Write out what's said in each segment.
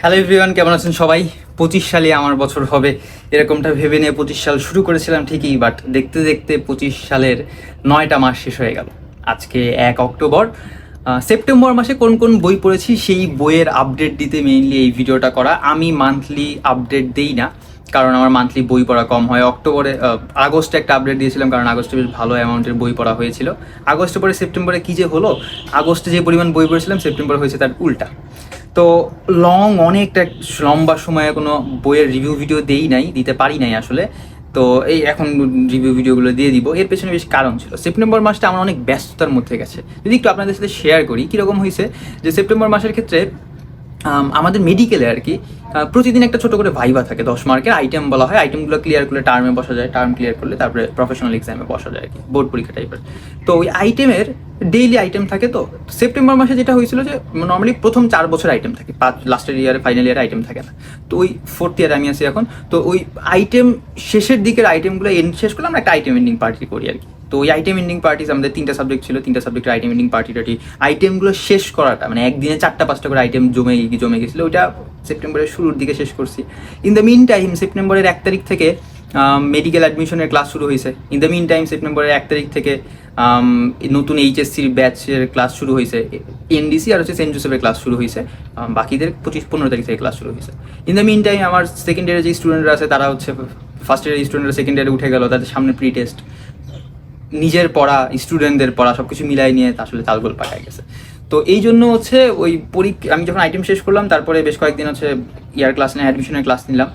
Hello everyone কেমন আছেন সবাই? পঁচিশ সালে আমার বছর হবে। এরকমটা ভেবে নিয়ে পঁচিশ সাল শুরু করেছিলাম ঠিকই বাট দেখতে দেখতে পঁচিশ সালের নয়টা মাস শেষ হয়ে গেল। আজকে এক অক্টোবর। সেপ্টেম্বর মাসে কোন কোন বই পড়েছি সেই বইয়ের আপডেট দিতে মেইনলি এই ভিডিওটা করা। আমি মান্থলি আপডেট দেই না, কারণ আমার মান্থলি বই পড়া কম হয়। অক্টোবরে আগস্টে একটা আপডেট দিয়েছিলাম, কারণ আগস্টে বেশ ভালো অ্যামাউন্টের বই পড়া হয়েছিল। আগস্টে পরে সেপ্টেম্বরে কী যে হলো, আগস্টে যে পরিমাণ বই পড়েছিলাম, সেপ্টেম্বরে হয়েছে তার উল্টা। তো লং অনেকটা লম্বা সময়ে কোনো বইয়ের রিভিউ ভিডিও দেই নাই, দিতে পারি নাই আসলে। তো এই এখন রিভিউ ভিডিওগুলো দিয়ে দিব। এর পেছনে বেশ কারণ ছিল। সেপ্টেম্বর মাসটা আমার অনেক ব্যস্ততার মধ্যে গেছে। যদি একটু আপনাদের সাথে শেয়ার করি, কীরকম হয়েছে যে সেপ্টেম্বর মাসের ক্ষেত্রে আমাদের মেডিকেলে আর কি প্রতিদিন একটা ছোট করে ভাইবা থাকে, দশ মার্কের আইটেম বলা হয়। আইটেমগুলো ক্লিয়ার করলে টার্মে বসা যায় টার্ম ক্লিয়ার করলে তারপরে প্রফেশনাল এক্সামে বসা যায় আর কি বোর্ড পরীক্ষা টাইপের তো ওই আইটেমের ডেইলি আইটেম থাকে তো। সেপ্টেম্বর মাসে যেটা হয়েছিল যে নর্মালি প্রথম চার বছর আইটেম থাকে, পাঁচ লাস্টের ইয়ারে ফাইনাল ইয়ারে আইটেম থাকে না। তো ওই ফোর্থ ইয়ারে আমি আছি এখন। তো ওই আইটেম শেষের দিকের আইটেমগুলো এন্ড শেষ করলে আমরা একটা আইটেম এন্ডিং পার্টি করি আর কি। তো ওই আইটেম এন্ডিং পার্টিস আমাদের তিনটা সাবজেক্ট ছিল, তিনটা সাবজেক্টের আইটেম এন্ডিং পার্টি টাটি আইটেমগুলো শেষ করাটা মানে একদিনে চারটা পাঁচটা করে আইটেম জমে জমে গেছিল, ওইটা সেপ্টেম্বরের শুরুর দিকে শেষ করছি। ইন দ্য মিন টাইম সেপ্টেম্বরের এক তারিখ থেকে মেডিকেল অ্যাডমিশনের ক্লাস শুরু হয়েছে। ইন দ্য মিন টাইম সেপ্টেম্বরের এক তারিখ থেকে নতুন এইচএসসির ব্যাচের ক্লাস শুরু হয়েছে এনডিসি আর হচ্ছে সেন্ট জোসেফের ক্লাস শুরু হয়েছে বাকিদের পঁচিশ, পনেরো তারিখ থেকে ক্লাস শুরু হয়েছে ইন দ্য মিন টাইম আমার সেকেন্ড ইয়ারের যে স্টুডেন্টরা আছে, তারা হচ্ছে ফার্স্ট ইয়ারের স্টুডেন্টরা সেকেন্ড ইয়ারে উঠে গেল, তাদের সামনে প্রি টেস্ট নিজের পড়া স্টুডেন্টদের পড়া সব কিছু মিলাই নিয়ে আসলে তালগোল পাকায় গেছে। তো এই জন্য হচ্ছে ওই পরীক্ষা, আমি যখন আইটেম শেষ করলাম, তারপরে বেশ কয়েকদিন হচ্ছে ইয়ার ক্লাস নিয়ে অ্যাডমিশনের ক্লাস নিলাম।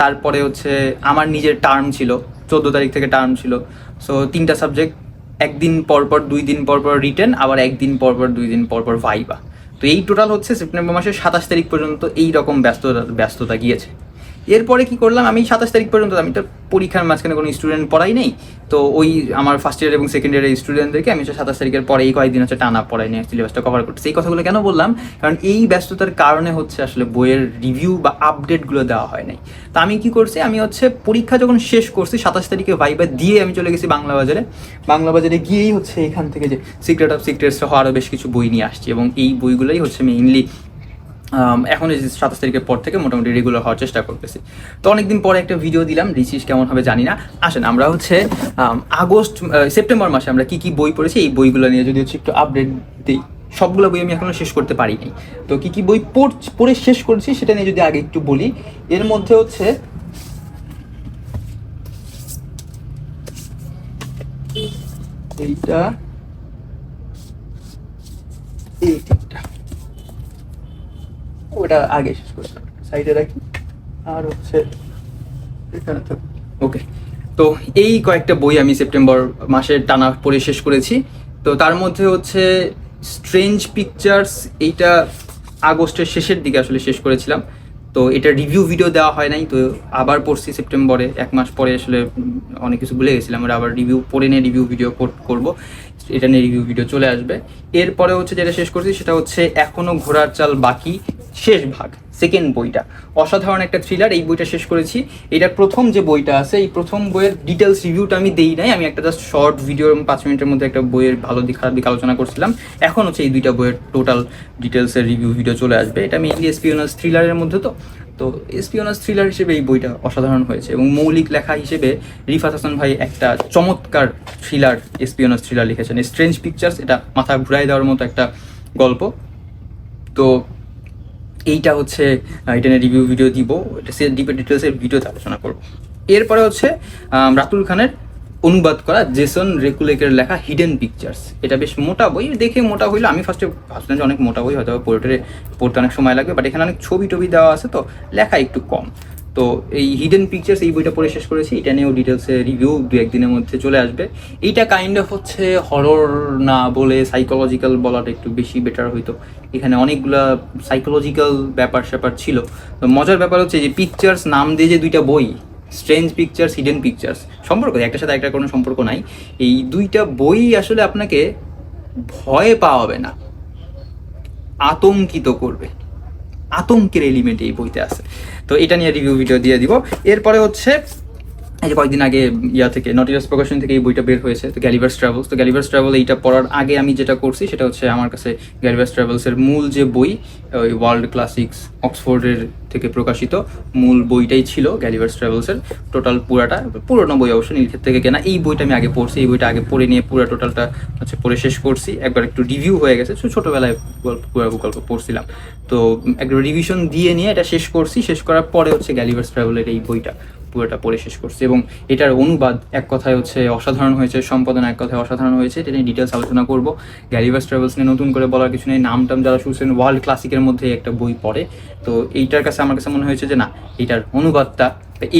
তারপরে হচ্ছে আমার নিজের টার্ম ছিল, চোদ্দ তারিখ থেকে টার্ম ছিল। সো তিনটা সাবজেক্ট একদিন পরপর পর, দুই দিন পরপর রিটার্ন আবার একদিন পরপর পর, দুই দিন পরপর পর ভাইবা তো এই টোটাল হচ্ছে সেপ্টেম্বর মাসের সাতাশ তারিখ পর্যন্ত এই রকম ব্যস্ততা ব্যস্ততা গিয়েছে। এরপরে কি করলাম, আমি সাতাশ তারিখ পর্যন্ত, আমি তো পরীক্ষার মাঝখানে কোনো স্টুডেন্ট পড়াই নেই, তো ওই আমার ফার্স্ট ইয়ার এবং সেকেন্ড ইয়ারের স্টুডেন্টদেরকে আমি সাতাশ তারিখের পরে এই কয়েকদিন হচ্ছে টানা পড়াই নিয়ে সিলেবাসটা কভার করতে এই কথাগুলো কেন বললাম? কারণ এই ব্যস্ততার কারণে হচ্ছে আসলে বইয়ের রিভিউ বা আপডেটগুলো দেওয়া হয় নাই। তো আমি কি করছি? আমি হচ্ছে পরীক্ষা যখন শেষ করছি, সাতাশ তারিখে ভাইবা দিয়ে আমি চলে গেছি বাংলা বাজারে। বাংলা বাজারে গিয়েই হচ্ছে এখান থেকে যে সিক্রেট অফ সিক্রেটস আরও বেশ কিছু বই নিয়ে আসছি এবং এই বইগুলোই হচ্ছে মেইনলি এখন এই সাতাশ তারিখের পর থেকে মোটামুটি রেগুলার হওয়ার চেষ্টা করতেছি। তো অনেকদিন পরে একটা ভিডিও দিলাম রিচিস কেমন হবে জানি না। আসেন, আমরা হচ্ছে আগস্ট সেপ্টেম্বর মাসে আমরা কি কি বই পড়েছি, এই বইগুলো নিয়ে যদি হচ্ছে একটু আপডেট দিই। সবগুলো বই আমি এখনও শেষ করতে পারিনি। তো কি কি বই পড়- পড়ে শেষ করেছি সেটা নিয়ে যদি আগে একটু বলি, এর মধ্যে হচ্ছে এইটা ওটা আগে শেষ করে সাইডে রাখি, আর হচ্ছে এখানে ওকে তো এই কয়েকটা বই আমি সেপ্টেম্বর মাসে টানা পড়ে শেষ করেছি। তো তার মধ্যে হচ্ছে স্ট্রেঞ্জ পিকচার্স এইটা আগস্টের শেষের দিকে আসলে শেষ করেছিলাম। তো এটা রিভিউ ভিডিও দেওয়া হয় নাই, তো আবার পড়ছি সেপ্টেম্বরে এক মাস পরে আসলে অনেক কিছু ভুলে গেছিলাম, আমরা আবার রিভিউ পড়ে নিয়ে রিভিউ ভিডিও করব। এটা নিয়ে রিভিউ ভিডিও চলে আসবে। এরপরে হচ্ছে যেটা শেষ করছি, সেটা হচ্ছে এখনও ঘোড়ার চাল বাকি। শেষ ভাগ সেকেন্ড বইটা। অসাধারণ একটা থ্রিলার এই বইটা শেষ করেছি। এটার প্রথম যে বইটা আছে, এই প্রথম বইয়ের ডিটেলস রিভিউটা আমি দেই নাই। আমি একটা জাস্ট শর্ট ভিডিও পাঁচ মিনিটের মধ্যে একটা বইয়ের ভালো দিক, খারাপ দিক আলোচনা করছিলাম। এখন হচ্ছে এই দুইটা বইয়ের টোটাল ডিটেলসের রিভিউ ভিডিও চলে আসবে। এটা মেইনলি এসপিওনাস থ্রিলারের মধ্যে তো। তো এসপিওনাস থ্রিলার হিসেবে এই বইটা অসাধারণ হয়েছে এবং মৌলিক লেখা হিসেবে রিফাত হাসান ভাই একটা চমৎকার থ্রিলার এসপিওনাস থ্রিলার লিখেছেন। স্ট্রেঞ্জ পিকচার্স এটা মাথা ঘুরাই দেওয়ার মতো একটা গল্প। তো এইটা হচ্ছে এটা নিয়ে রিভিউ ভিডিও দিব। এটা সে ডিপে ডিটেলসের ভিডিওতে আলোচনা করব। এরপরে হচ্ছে রাতুল খানের অনুবাদ করা জেসন রেকুলেকের লেখা হিডেন পিকচার্স এটা বেশ মোটা বই। দেখে মোটা হইল আমি ফার্স্টে ভাবছিলাম যে অনেক মোটা বই হয়তো পোর্টারে পড়তে অনেক সময় লাগবে বাট এখানে অনেক ছবি টবি দেওয়া আছে, তো লেখা একটু কম। তো এই হিডেন পিকচার্স এই বইটা পড়ে শেষ করেছি। এটা নিয়েও ডিটেলসে রিভিউ দু একদিনের মধ্যে চলে আসবে। এইটা কাইন্ড অফ হচ্ছে হরর না বলে সাইকোলজিক্যাল বলাটা একটু বেশি বেটার হইতো। এখানে অনেকগুলা সাইকোলজিক্যাল ব্যাপার স্যাপার ছিল। তো মজার ব্যাপার হচ্ছে যে পিকচার্স নাম দিয়ে যে দুইটা বই স্ট্রেঞ্জ পিকচার্স হিডেন পিকচার্স সম্পর্ক একটার সাথে একটা কোনো সম্পর্ক নাই। এই দুইটা বই আসলে আপনাকে ভয় পাওয়াবে না। আতঙ্কিত করবে। আতঙ্কের এলিমেন্ট এই বইতে আছে। তো এটা নিয়ে রিভিউ ভিডিও দিয়ে দিব। এরপরে হচ্ছে এই যে কয়েকদিন আগে ইয়া থেকে নটিরাস প্রকাশন থেকে এই বইটা বের হয়েছে, তো গ্যালিভার্স ট্রাভেলস তো গ্যালিভার্স ট্রাভেল এইটা পড়ার আগে আমি যেটা করছি সেটা হচ্ছে আমার কাছে গ্যালিভার্স ট্রাভেলসের মূল যে বই, ওই ওয়ার্ল্ড ক্লাসিক্স অক্সফোর্ডের থেকে প্রকাশিত মূল বইটাই ছিল গ্যালিভার্স ট্রাভেলসের টোটাল পুরাটা, পুরোনো বই অবশ্য নীলক্ষেত থেকে কেনা। এই বইটা আমি আগে পড়ছি, এই বইটা আগে পড়ে নিয়ে পুরো টোটালটা হচ্ছে পড়ে শেষ করছি। একবার একটু রিভিউ হয়ে গেছে ছোটোবেলায় গল্প গল্প পড়ছিলাম। তো একটু রিভিশন দিয়ে নিয়ে এটা শেষ করছি। শেষ করার পরে হচ্ছে গ্যালিভার্স ট্রাভেলের এই বইটা। পুরোটা পড়ে শেষ করছি এবং এটার অনুবাদ এক কথায় হচ্ছে অসাধারণ হয়েছে, সম্পাদনা এক কথায় অসাধারণ হয়েছে, এটা নিয়ে ডিটেলস আলোচনা করব। গ্যালিভার্স ট্রাভেলস নিয়ে নতুন করে বলার কিছু নেই, নাম টাম যারা শুনছেন ওয়ার্ল্ড ক্লাসিকের মধ্যে একটা বই পড়ে। তো এইটার কাছে আমার কাছে মনে হয়েছে যে না, এটার অনুবাদটা,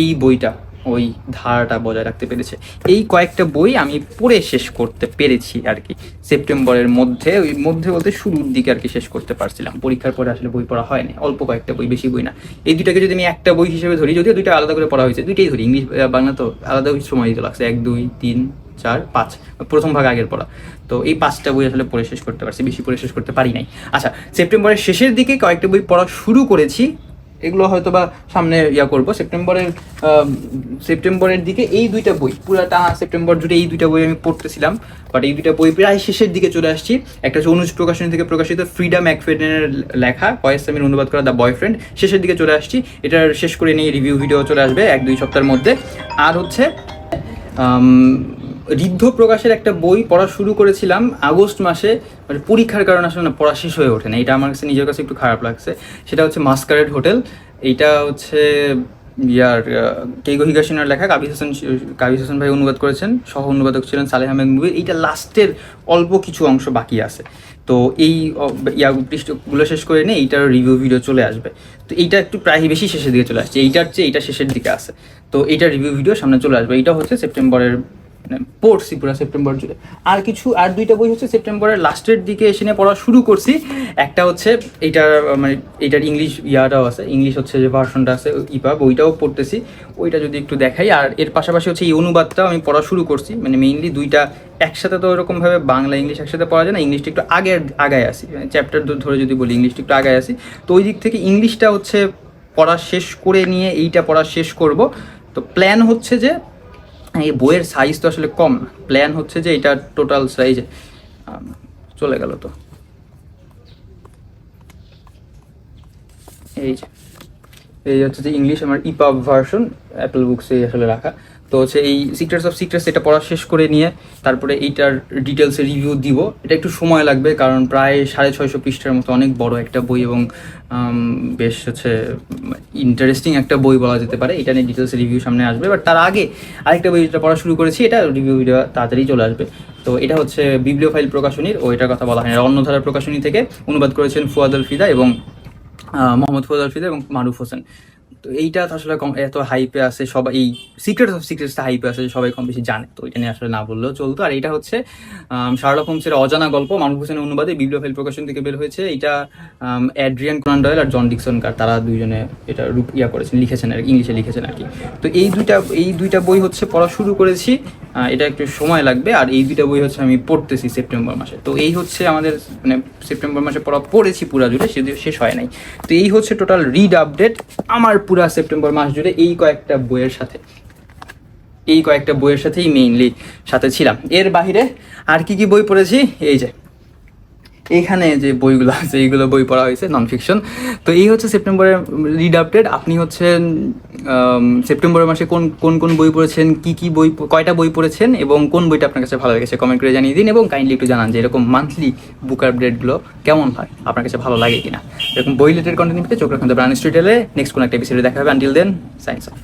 এই বইটা ওই ধারাটা বজায় রাখতে পেরেছে। এই কয়েকটা বই আমি পড়ে শেষ করতে পেরেছি আর কি সেপ্টেম্বরের মধ্যে, ওই মধ্যে বলতে শুরুর দিকে আর কি শেষ করতে পারছিলাম। পরীক্ষার পরে আসলে বই পড়া হয়নি, অল্প কয়েকটা বই, বেশি বই না। এই দুইটাকে যদি আমি একটা বই হিসেবে ধরি, যদিও দুইটা আলাদা করে পড়া হয়েছে, দুইটাই ধরি। ইংলিশ বাংলা তো আলাদা সময় দিতে লাগছে, এক, দুই, তিন, চার, পাঁচ, প্রথম ভাগ আগের পড়া। তো এই পাঁচটা বই আসলে পড়ে শেষ করতে পারছি, বেশি পড়ে শেষ করতে পারি নাই। আচ্ছা সেপ্টেম্বরের শেষের দিকে কয়েকটা বই পড়া শুরু করেছি। এগুলো হয়তো বা সামনে ইয়া করব। সেপ্টেম্বরের সেপ্টেম্বরের দিকে এই দুইটা বই পুরো টানা সেপ্টেম্বর জুড়ে এই দুইটা বই আমি পড়তেছিলাম। বাট এই দুইটা বই প্রায় শেষের দিকে চলে আসছি। একটা হচ্ছে অনুজ প্রকাশনী থেকে প্রকাশিত ফ্রিডম ম্যাকফেডেনের লেখা কয়েস সামির অনুবাদ করা দ্য বয়ফ্রেন্ড। শেষের দিকে চলে আসছি। এটার শেষ করে নিয়ে রিভিউ ভিডিও চলে আসবে এক দুই সপ্তাহের মধ্যে। আর হচ্ছে আম, ঋদ্ধ প্রকাশের একটা বই পড়া শুরু করেছিলাম আগস্ট মাসে মানে পরীক্ষার কারণে আসলে না, পড়া শেষ হয়ে ওঠে না এটা আমার কাছে, নিজের কাছে একটু খারাপ লাগছে। সেটা হচ্ছে মাস্কারেড হোটেল। এইটা হচ্ছে ইয়ার কেগো হিগাসিনার লেখা কাবিজ হাসান কাবিজ হাসান ভাই অনুবাদ করেছেন, সহ অনুবাদক ছিলেন সালেহ আহমেদ মুভি এইটা লাস্টের অল্প কিছু অংশ বাকি আছে। তো এই ইয়া পৃষ্ঠগুলো শেষ করে নিয়ে এইটার রিভিউ ভিডিও চলে আসবে। তো এইটা একটু প্রায় বেশি শেষের দিকে চলে আসছে। এইটার চেয়ে এইটা শেষের দিকে আছে। তো এইটার রিভিউ ভিডিও সামনে চলে আসবে। এইটা হচ্ছে সেপ্টেম্বরের পড়ছি পুরো সেপ্টেম্বর জুড়ে। আর কিছু, আর দুইটা বই হচ্ছে সেপ্টেম্বরের লাস্টের দিকে এসে নিয়ে পড়া শুরু করছি। একটা হচ্ছে এইটার মানে এইটার ইংলিশ ইয়াটাও আছে, ইংলিশ হচ্ছে যে ভার্সনটা আছে, ইপা, বইটাও পড়তেছি। ওইটা যদি একটু দেখাই, আর এর পাশাপাশি হচ্ছে এই অনুবাদটাও আমি পড়া শুরু করছি। মানে মেইনলি দুইটা একসাথে তো ওরকমভাবে বাংলা, ইংলিশ একসাথে পড়া যায় না, ইংলিশটা একটু আগে, আগায় আসি। মানে চ্যাপ্টার ধরে যদি বলি, ইংলিশটা একটু আগায় আসি। তো ওই দিক থেকে ইংলিশটা হচ্ছে পড়া শেষ করে নিয়ে এইটা পড়া শেষ করব। তো প্ল্যান হচ্ছে যে এই বইয়ের সাইজ তো আসলে কম। প্ল্যান হচ্ছে যে এটা টোটাল সাইজ চলে গেল তো। এই এই হচ্ছে যে ইংলিশ আমার ইপাব ভার্সন অ্যাপেল বুকসে আসলে রাখা। তো হচ্ছে এই সিক্রেটস অফ সিক্রেটস এটা পড়া শেষ করে নিয়ে তারপরে এইটার ডিটেলসে রিভিউ দিব। এটা একটু সময় লাগবে কারণ প্রায় সাড়ে ছয়শো পৃষ্ঠার মতো অনেক বড় একটা বই এবং বেশ হচ্ছে ইন্টারেস্টিং একটা বই বলা যেতে পারে। এটা নিয়ে ডিটেলসে রিভিউ সামনে আসবে। বাট তার আগে আরেকটা বই যেটা পড়া শুরু করেছি, এটা রিভিউ তাড়াতাড়ি চলে আসবে। তো এটা হচ্ছে বিপ্লব ফাইল প্রকাশনীর ও এটার কথা বলা হয় অন্যধারা প্রকাশনী থেকে অনুবাদ করেছেন ফুয়াদ আল ফিদা এবং মোহাম্মদ ফৌজ আলফিদা এবং মারুফ হোসেন। তো এইটা আসলে কম এত হাইপে আছে, সবাই এই সিক্রেট অফ সিক্রেটসটা হাইপে আছে যে সবাই কম বেশি জানে। তো এটা নিয়ে আসলে না বললেও চলতো। আর এটা হচ্ছে শার্লক হোমসের অজানা গল্প, মানব হোসেনের অনুবাদে বিপ্লব প্রকাশন থেকে বের হয়েছে। এটা অ্যাড্রিয়ান কোনান ডয়েল আর জন ডিকসন কার তারা দুইজনে এটা রূপ ইয়া করেছেন, লিখেছেন আর ইংলিশে লিখেছেন আর কি। তো এই দুইটা এই দুইটা বই হচ্ছে পড়া শুরু করেছি। এটা একটু সময় লাগবে। আর এই দুইটা বই হচ্ছে আমি পড়তেছি সেপ্টেম্বর মাসে। তো এই হচ্ছে আমাদের মানে সেপ্টেম্বর মাসে পড়া, পড়েছি পুরা জুড়ে সেদিও শেষ হয় নাই। তো এই হচ্ছে টোটাল রিড আপডেট আমার পুরা সেপ্টেম্বর মাস জুড়ে এই কয়েকটা বইয়ের সাথে। এই কয়েকটা বইয়ের সাথেই মেইনলি সাথে ছিলাম। এর বাইরে আর কি কি বই পড়েছি? এই যে, এখানে যে বইগুলো আছে, এইগুলো বই পড়া হয়েছে নন ফিকশন তো এই হচ্ছে সেপ্টেম্বরের রিড আপডেট আপনি হচ্ছেন আম, সেপ্টেম্বরের মাসে কোন কোন কোন বই পড়েছেন কি কি বই কয়টা বই পড়েছেন এবং কোন বইটা আপনার কাছে ভালো লেগেছে কমেন্ট করে জানিয়ে দিন এবং কাইন্ডলি একটু জানান যে এরকম মান্থলি বুক আপডেটগুলো কেমন হয় আপনার কাছে ভালো লাগে কিনা। এরকম বই রিলেটেড কন্টেন্ট পেতে চোখ রাখুন দ্য ব্রান্ড স্টুডিয়ালে নেক্সট কোনো একটা এপিসোডে দেখা হবে। Until then signs of